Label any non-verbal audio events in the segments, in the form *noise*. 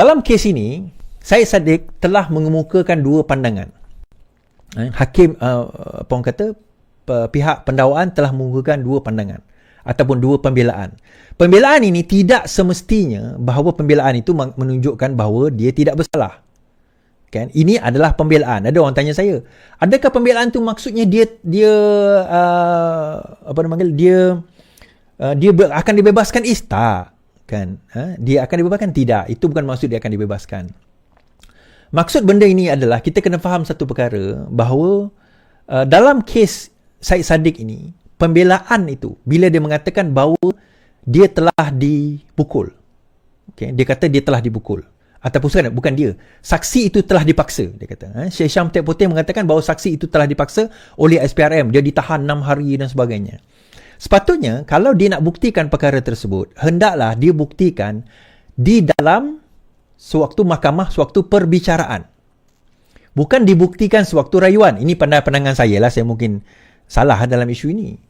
Dalam kes ini, Syed Saddiq telah mengemukakan dua pandangan. Eh, hakim, uh, apa orang kata, pihak pendakwaan telah mengemukakan dua pandangan ataupun dua pembelaan. Pembelaan ini tidak semestinya bahawa pembelaan itu menunjukkan bahawa dia tidak bersalah. Kan? Ini adalah pembelaan. Ada orang tanya saya, adakah pembelaan itu maksudnya dia dia uh, apa nama dia uh, dia akan dibebaskan ista kan ha? dia akan dibebaskan? Tidak. Itu bukan maksud dia akan dibebaskan. Maksud benda ini adalah kita kena faham satu perkara bahawa uh, dalam kes Syed Saddiq ini pembelaan itu bila dia mengatakan bahawa dia telah dipukul. Okay? dia kata dia telah dipukul. Ataupun sekarang bukan dia. Saksi itu telah dipaksa dia kata ha? Syekh Syam Tek Putih mengatakan bahawa saksi itu telah dipaksa oleh SPRM dia ditahan 6 hari dan sebagainya Sepatutnya kalau dia nak buktikan perkara tersebut, hendaklah dia buktikan di dalam sewaktu mahkamah, sewaktu perbicaraan. Bukan dibuktikan sewaktu rayuan. Ini pandangan saya lah, saya mungkin salah dalam isu ini.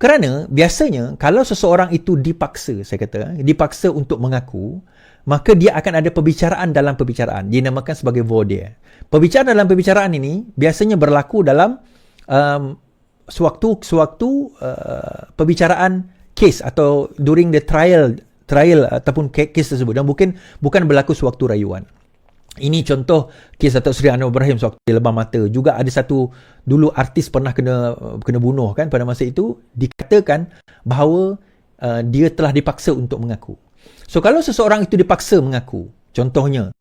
Kerana biasanya kalau seseorang itu dipaksa, saya kata, dipaksa untuk mengaku, maka dia akan ada perbicaraan dalam perbicaraan. Dinamakan sebagai voir dire. Perbicaraan dalam perbicaraan ini biasanya berlaku dalam um, sewaktu sewaktu uh, perbicaraan kes atau during the trial trial ataupun kes tersebut dan bukan bukan berlaku sewaktu rayuan. Ini contoh kes Datuk Seri Anwar Ibrahim sewaktu dia lebam mata. Juga ada satu dulu artis pernah kena kena bunuh kan pada masa itu dikatakan bahawa uh, dia telah dipaksa untuk mengaku. So kalau seseorang itu dipaksa mengaku, contohnya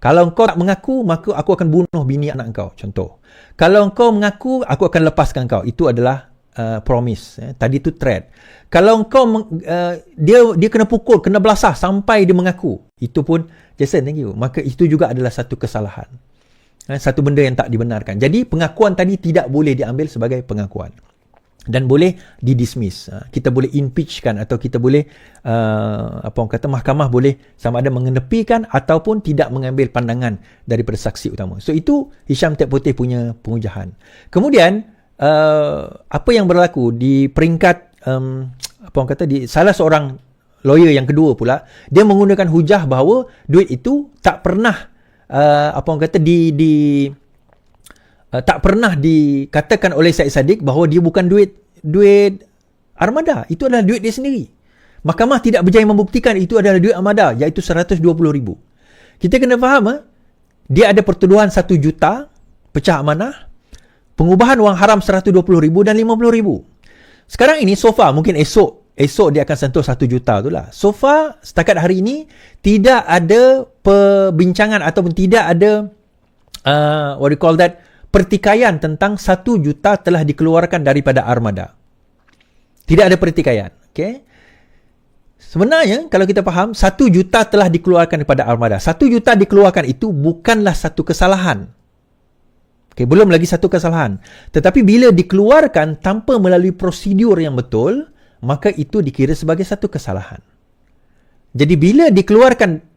kalau engkau tak mengaku, maka aku akan bunuh bini anak engkau. Contoh. Kalau engkau mengaku, aku akan lepaskan kau. Itu adalah uh, promise. Eh. Tadi itu threat. Kalau engkau, uh, dia dia kena pukul, kena belasah sampai dia mengaku. Itu pun, Jason, thank you. Maka itu juga adalah satu kesalahan. Eh, satu benda yang tak dibenarkan. Jadi, pengakuan tadi tidak boleh diambil sebagai pengakuan dan boleh didismiss. Ha, kita boleh impeachkan atau kita boleh uh, apa orang kata mahkamah boleh sama ada mengenepikan ataupun tidak mengambil pandangan daripada saksi utama. So itu Hisham Tek Putih punya pengujahan. Kemudian uh, apa yang berlaku di peringkat um, apa orang kata di salah seorang lawyer yang kedua pula dia menggunakan hujah bahawa duit itu tak pernah uh, apa orang kata di di uh, tak pernah dikatakan oleh Syed Saddiq bahawa dia bukan duit duit armada. Itu adalah duit dia sendiri. Mahkamah tidak berjaya membuktikan itu adalah duit armada iaitu RM120,000. Kita kena faham ha? dia ada pertuduhan 1 juta pecah amanah, pengubahan wang haram RM120,000 dan RM50,000. Sekarang ini so far mungkin esok esok dia akan sentuh 1 juta tu lah. So far setakat hari ini tidak ada perbincangan ataupun tidak ada uh, what do you call that pertikaian tentang satu juta telah dikeluarkan daripada armada. Tidak ada pertikaian. Okay? Sebenarnya, kalau kita faham, satu juta telah dikeluarkan daripada armada. Satu juta dikeluarkan itu bukanlah satu kesalahan. Okay, belum lagi satu kesalahan. Tetapi bila dikeluarkan tanpa melalui prosedur yang betul, maka itu dikira sebagai satu kesalahan. Jadi bila dikeluarkan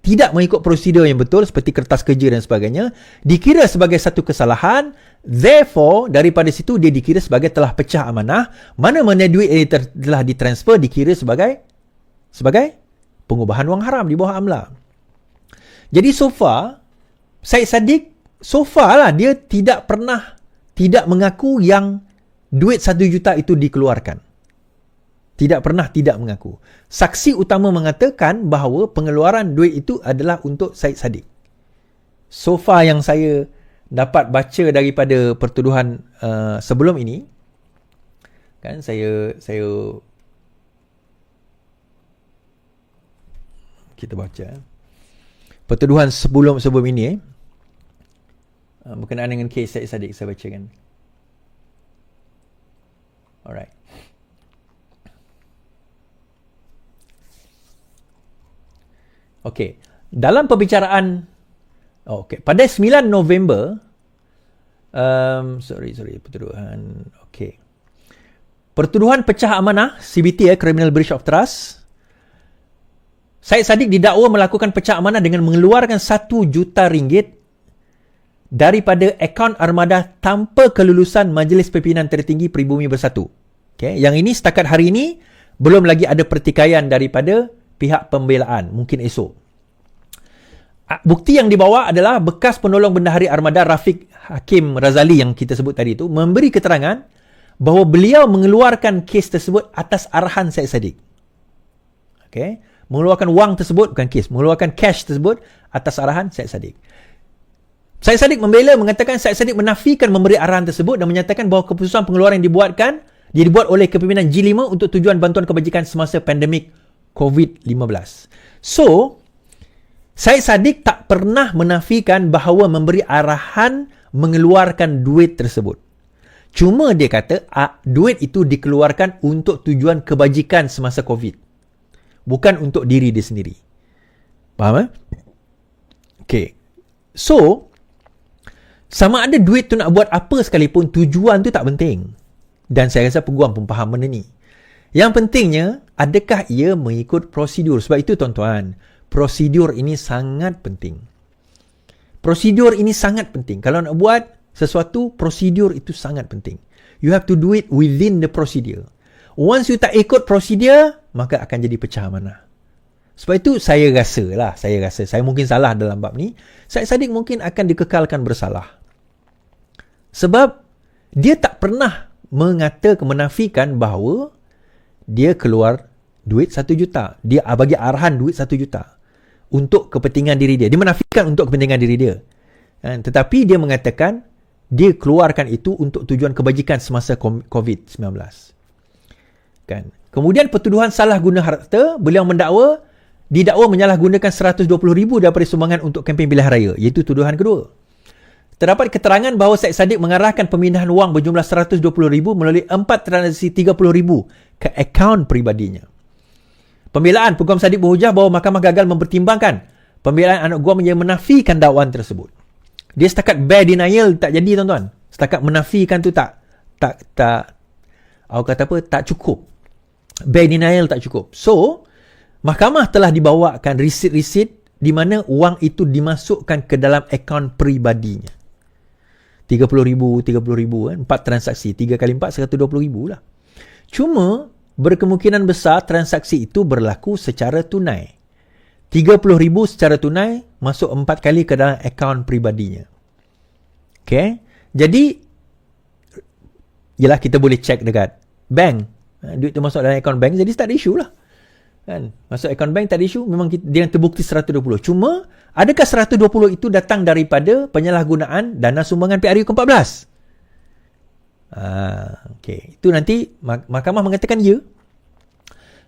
tidak mengikut prosedur yang betul seperti kertas kerja dan sebagainya dikira sebagai satu kesalahan. Therefore daripada situ dia dikira sebagai telah pecah amanah. Mana-mana duit ini telah ditransfer dikira sebagai sebagai pengubahan wang haram di bawah amla. Jadi so far Syed Saddiq so far lah dia tidak pernah tidak mengaku yang duit satu juta itu dikeluarkan tidak pernah tidak mengaku. Saksi utama mengatakan bahawa pengeluaran duit itu adalah untuk Syed Saddiq. So far yang saya dapat baca daripada pertuduhan uh, sebelum ini, kan saya saya kita baca pertuduhan sebelum sebelum ini eh, uh, berkenaan dengan kes Syed Saddiq saya bacakan. Alright. Okey. Dalam perbicaraan oh, okey, pada 9 November um sorry sorry pertuduhan okey. Pertuduhan pecah amanah CBT ya, Criminal Breach of Trust. Syed Saddiq didakwa melakukan pecah amanah dengan mengeluarkan 1 juta ringgit daripada akaun armada tanpa kelulusan Majlis Pimpinan Tertinggi Peribumi Bersatu. Okay. Yang ini setakat hari ini belum lagi ada pertikaian daripada pihak pembelaan mungkin esok bukti yang dibawa adalah bekas penolong bendahari armada Rafiq Hakim Razali yang kita sebut tadi itu memberi keterangan bahawa beliau mengeluarkan kes tersebut atas arahan Syed Saddiq. Okay. Mengeluarkan wang tersebut, bukan kes, mengeluarkan cash tersebut atas arahan Syed Saddiq. Syed Saddiq membela mengatakan Syed Saddiq menafikan memberi arahan tersebut dan menyatakan bahawa keputusan pengeluaran yang dibuatkan dia dibuat oleh kepimpinan G5 untuk tujuan bantuan kebajikan semasa pandemik COVID-15. So, Syed Saddiq tak pernah menafikan bahawa memberi arahan mengeluarkan duit tersebut. Cuma dia kata ah, duit itu dikeluarkan untuk tujuan kebajikan semasa COVID. Bukan untuk diri dia sendiri. Faham eh? Okay. So, sama ada duit tu nak buat apa sekalipun, tujuan tu tak penting. Dan saya rasa peguam pun faham benda ni. Yang pentingnya, adakah ia mengikut prosedur? Sebab itu tuan-tuan, prosedur ini sangat penting. Prosedur ini sangat penting. Kalau nak buat sesuatu, prosedur itu sangat penting. You have to do it within the procedure. Once you tak ikut prosedur, maka akan jadi pecah mana. Sebab itu saya rasa lah, saya rasa, saya mungkin salah dalam bab ni, Syed Saddiq mungkin akan dikekalkan bersalah. Sebab dia tak pernah mengatakan, menafikan bahawa dia keluar duit satu juta. Dia bagi arahan duit satu juta untuk kepentingan diri dia. Dia menafikan untuk kepentingan diri dia. Kan? Tetapi dia mengatakan dia keluarkan itu untuk tujuan kebajikan semasa COVID-19. Kan? Kemudian pertuduhan salah guna harta, beliau mendakwa didakwa menyalahgunakan 120 ribu daripada sumbangan untuk kempen pilihan raya. Iaitu tuduhan kedua. Terdapat keterangan bahawa Syed Saddiq mengarahkan pemindahan wang berjumlah 120 ribu melalui 4 transaksi 30 ribu ke akaun peribadinya. Pembelaan Peguam Sadiq berhujah bahawa mahkamah gagal mempertimbangkan pembelaan anak guam yang menafikan dakwaan tersebut. Dia setakat bare denial tak jadi tuan-tuan. Setakat menafikan tu tak tak tak aku kata apa tak cukup. Bare denial tak cukup. So, mahkamah telah dibawakan risit-risit di mana wang itu dimasukkan ke dalam akaun peribadinya. 30 ribu, 30 ribu kan. 4 transaksi. 3 kali 4, 120 ribu lah. Cuma, berkemungkinan besar transaksi itu berlaku secara tunai. RM30,000 secara tunai masuk empat kali ke dalam akaun pribadinya. Okay. Jadi, ialah kita boleh check dekat bank. Ha, duit tu masuk dalam akaun bank, jadi tak ada isu lah. Kan? Masuk akaun bank tak ada isu, memang kita, dia terbukti 120. Cuma, adakah 120 itu datang daripada penyalahgunaan dana sumbangan PRU ke-14? Ah, okay. Itu nanti mahkamah mengatakan ya.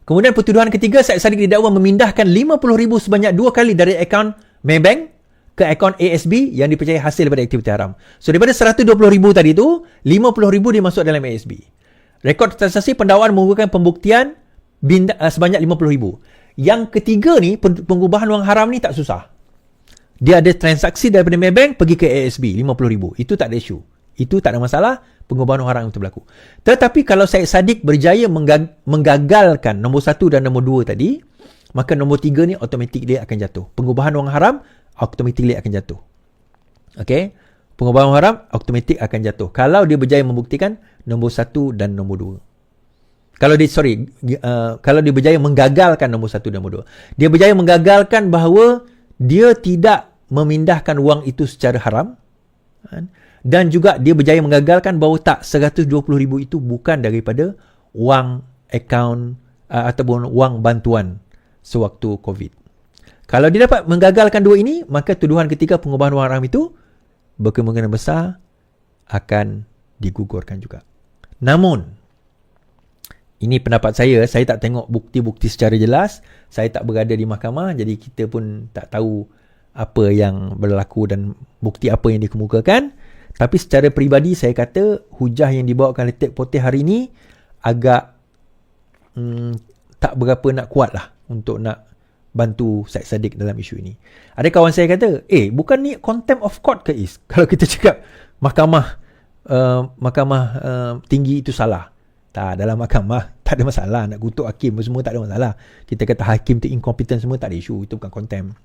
Kemudian pertuduhan ketiga, Syed Saddiq didakwa memindahkan RM50,000 sebanyak dua kali dari akaun Maybank ke akaun ASB yang dipercayai hasil daripada aktiviti haram. So, daripada RM120,000 tadi tu, RM50,000 dia masuk dalam ASB. Rekod transaksi pendakwaan mengukuhkan pembuktian binda, uh, sebanyak RM50,000. Yang ketiga ni, pengubahan wang haram ni tak susah. Dia ada transaksi daripada Maybank pergi ke ASB, RM50,000. Itu tak ada isu. Itu tak ada masalah pengubahan orang itu berlaku. Tetapi kalau Syed Saddiq berjaya menggagalkan nombor satu dan nombor dua tadi, maka nombor tiga ni automatik dia akan jatuh. Pengubahan orang haram, automatik dia akan jatuh. Okay? Pengubahan orang haram, automatik akan jatuh. Kalau dia berjaya membuktikan nombor satu dan nombor dua. Kalau dia, sorry, uh, kalau dia berjaya menggagalkan nombor satu dan nombor dua. Dia berjaya menggagalkan bahawa dia tidak memindahkan wang itu secara haram. Kan? dan juga dia berjaya mengagalkan bahawa tak 120 ribu itu bukan daripada wang akaun uh, ataupun wang bantuan sewaktu COVID. Kalau dia dapat menggagalkan dua ini, maka tuduhan ketiga pengubahan wang haram itu berkemungkinan besar akan digugurkan juga. Namun, ini pendapat saya, saya tak tengok bukti-bukti secara jelas, saya tak berada di mahkamah, jadi kita pun tak tahu apa yang berlaku dan bukti apa yang dikemukakan. Tapi secara peribadi saya kata hujah yang dibawakan oleh Tek Poteh hari ini agak hmm, tak berapa nak kuat lah untuk nak bantu Syed Saddiq dalam isu ini. Ada kawan saya kata, eh bukan ni contempt of court ke is? *laughs* Kalau kita cakap mahkamah uh, mahkamah uh, tinggi itu salah. Tak, dalam mahkamah *laughs* tak ada masalah. Nak kutuk hakim semua tak ada masalah. Kita kata hakim tu incompetent semua tak ada isu. Itu bukan contempt.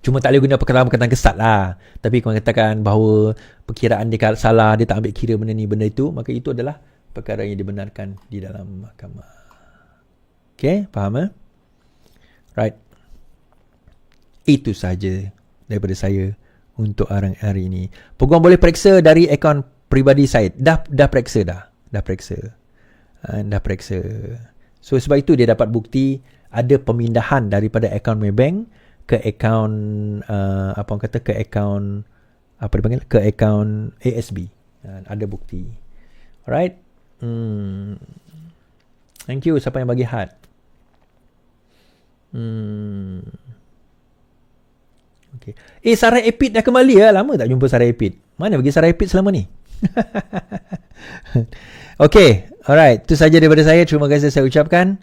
Cuma tak boleh guna perkataan-perkataan kesat lah. Tapi kalau katakan bahawa perkiraan dia salah, dia tak ambil kira benda ni, benda itu, maka itu adalah perkara yang dibenarkan di dalam mahkamah. Okay, faham eh? Right. Itu saja daripada saya untuk hari, hari ini. Peguam boleh periksa dari akaun peribadi saya. Dah dah periksa dah. Dah periksa. Uh, dah periksa. So sebab itu dia dapat bukti ada pemindahan daripada akaun Maybank ke akaun uh, apa orang kata ke akaun apa dipanggil ke akaun ASB. Uh, ada bukti. Alright. Hmm. Thank you siapa yang bagi heart. Hmm. Okay. Eh, Sarah Epid dah kembali ya. Lama tak jumpa Sarah Epid. Mana pergi Sarah Epid selama ni? *laughs* okay. Alright. Itu saja daripada saya. Terima kasih saya ucapkan.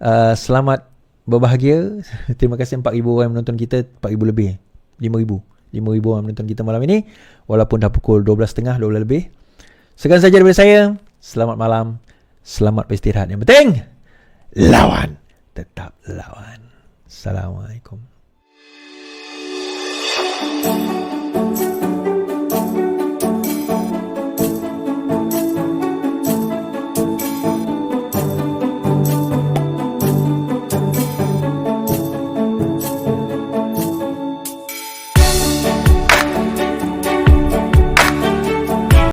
Uh, selamat berbahagia. *laughs* Terima kasih 4,000 orang yang menonton kita. 4,000 lebih. 5,000. 5,000 orang menonton kita malam ini. Walaupun dah pukul 12.30, 12 lebih. Sekian saja daripada saya. Selamat malam. Selamat beristirahat. Yang penting, lawan. Tetap lawan. Assalamualaikum. thank you